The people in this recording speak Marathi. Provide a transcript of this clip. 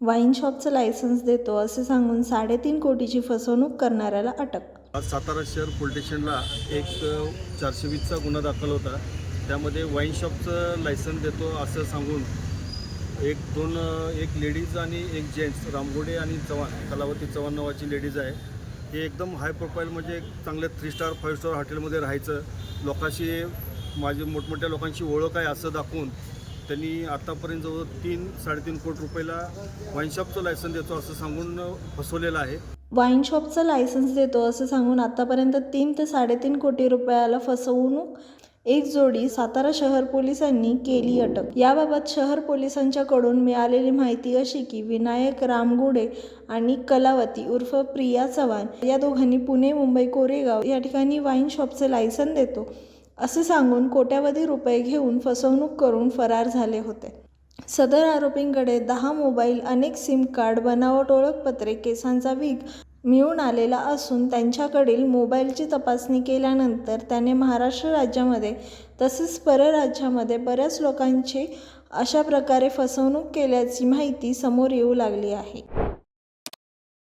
वाईन शॉपचं लायसन्स देतो असे सांगून साडेतीन कोटीची फसवणूक करणाऱ्याला अटक. आज सातारा शहर पोलीस स्टेशनला एक चारशे वीसचा गुन्हा दाखल होता. त्यामध्ये वाईन शॉपचं लायसन देतो असं सांगून एक दोन एक लेडीज आणि एक जेंट्स रामगोडे आणि चव्हाण कलावती चव्हाण नावाची लेडीज आहे. हे एकदम हाय प्रोफाईल म्हणजे एक चांगल्या थ्री स्टार फाईव्ह स्टार हॉटेलमध्ये राहायचं. लोकांशी माझी मोठमोठ्या लोकांशी ओळख आहे असं दाखवून त्यांनी आतापर्यंत जवळ तीन साडेतीन कोटी रुपयाला वाईन शॉपचं लायसन देतो असं सांगून फसवलेलं आहे. वाईन शॉपचं लायसन्स देतो असं सांगून आतापर्यंत तीन ते साडेतीन कोटी रुपयाला फसवणूक एक जोडी सातारा शहर पोलिसांनी केली अटक. याबाबत शहर पोलिसांच्याकडून मिळालेली माहिती अशी की विनायक रामगुडे आणि कलावती उर्फ प्रिया चव्हाण या दोघांनी पुणे मुंबई कोरेगाव या ठिकाणी वाईन शॉपचे लायसन देतो. असे सांगून कोट्यावधी रुपये घेऊन फसवणूक करून फरार झाले होते. सदर आरोपींकडे दहा मोबाईल अनेक सिम कार्ड बनावट ओळखपत्रे केसांचा विग मिळून आलेला असून त्यांच्याकडील मोबाईलची तपासणी केल्यानंतर त्याने महाराष्ट्र राज्यामध्ये तसेच परराज्यामध्ये बऱ्याच लोकांची अशा प्रकारे फसवणूक केल्याची माहिती समोर येऊ लागली आहे.